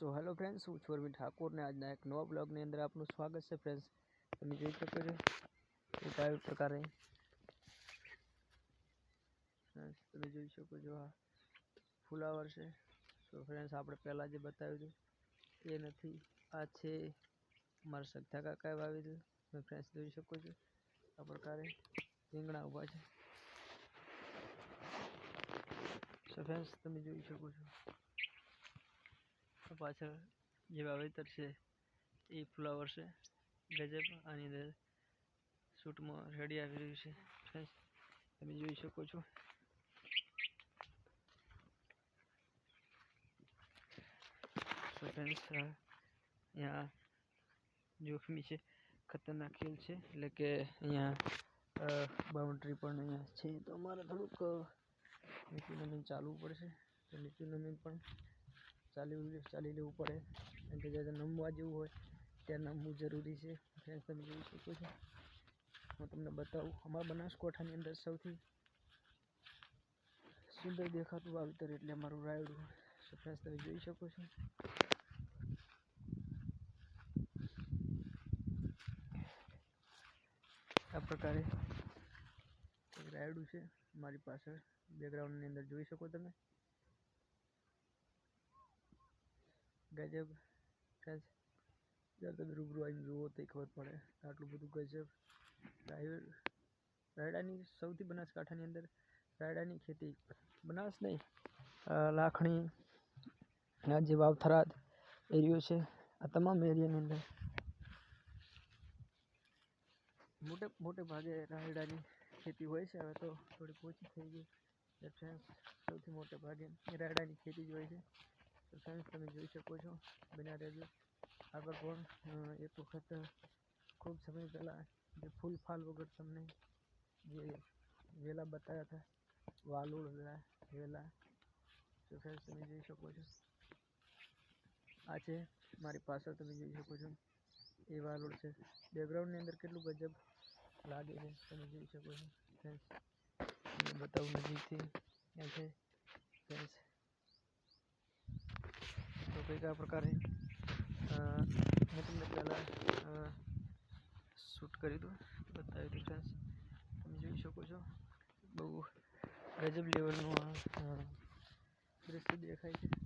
So hello friends હું છોરવી ઠાકોરને આજના એક નવા બ્લોગની અંદર આપનું સ્વાગત છે ફ્રેન્ડ્સ તમે જોઈ શકો છો, એક કયા પ્રકારે. તમે જોઈ શકો છો આ ફુલાવર છે. સો ફ્રેન્ડ્સ આપણે પહેલાં જે બતાવ્યું હતું, એ નથી. આ છે મારા સગતા કાકાએ વાવેલું. તમે ફ્રેન્ડ્સ જોઈ શકો છો, આ પ્રકારે રીંગણા ઊભા છે. સો ફ્રેન્ડ્સ તમે જોઈ શકો છો. પાછળ જે વાવેતર છે, એ ફ્લાવર છે. ગજબ આની અંદર શૂટમાં રેડી આવી રહ્યું છે. ફ્રેન્ડ્સ તમે જોઈ શકો છો. ફ્રેન્ડ્સ અહીંયા જોખમી છે, ખતરનાક ખેલ છે. એટલે કે અહીંયા બાઉન્ડ્રી પણ અહીંયા છે. તો અમારે થોડુંક નીચું નમીન ચાલવું પડશે. તો નીચું નમીન પણ ચાલી ચાલી લેવું પડે. કે જ્યારે નમવા જેવું હોય ત્યાં નમવું જરૂરી છે. ફ્રેન્ડ તમે જોઈ શકો છો. હું તમને બતાવું. અમારા બનાસકાંઠાની અંદર સૌથી સુંદર દેખાતું વાવેતર એટલે અમારું રાયડું. સો ફ્રેન્ડ તમે જોઈ શકો છો. આ પ્રકારે રાયડું છે. મારી પાછળ બેકગ્રાઉન્ડની અંદર જોઈ શકો તમે. ગજબ. જ્યારે તમે રૂબરૂ આવીને જુઓ તો ખબર પડે. આટલું બધું ગજબ. રાયડ રાયડાની સૌથી બનાસકાંઠાની અંદર રાયડાની ખેતી. બનાસ નહીં લાખણી આ જે વાવથરાદ એરિયો છે, આ તમામ એરિયાની અંદર. મોટે મોટે ભાગે રાયડાની ખેતી હોય છે. હવે તો થોડીક ઓછી થઈ ગઈ. એટલે સૌથી મોટે ભાગે રાયડાની ખેતી જ હોય છે. તો સાયન્સ તમે જોઈ શકો છો બન્યા રહેજો આગળ પણ એક વખત ખૂબ સમય પહેલાં જે ફૂલ ફાલ વગર તમને જે વેલા બતાવ્યા હતા, વાલોળ વેલા વેલા. તો સાયન્સ તમે જોઈ શકો છો. આ છે મારી પાછળ, તમે જોઈ શકો છો. એ વાલોળ છે. બેકગ્રાઉન્ડની અંદર કેટલું ગજબ લાગે છે, તમે જોઈ શકો છો. ફ્રેન્ડ્સ બતાવું નજીકથી. એ છે ફ્રેન્ડ્સ પ્રકારે અ, મેં તમને પહેલાં શૂટ કર્યું હતું. બતાવ્યું હતું ફ્રેન્ડ્સ તમે જોઈ શકો છો. બહુ ગજબ લેવલનું આ દ્રશ્ય દેખાય છે.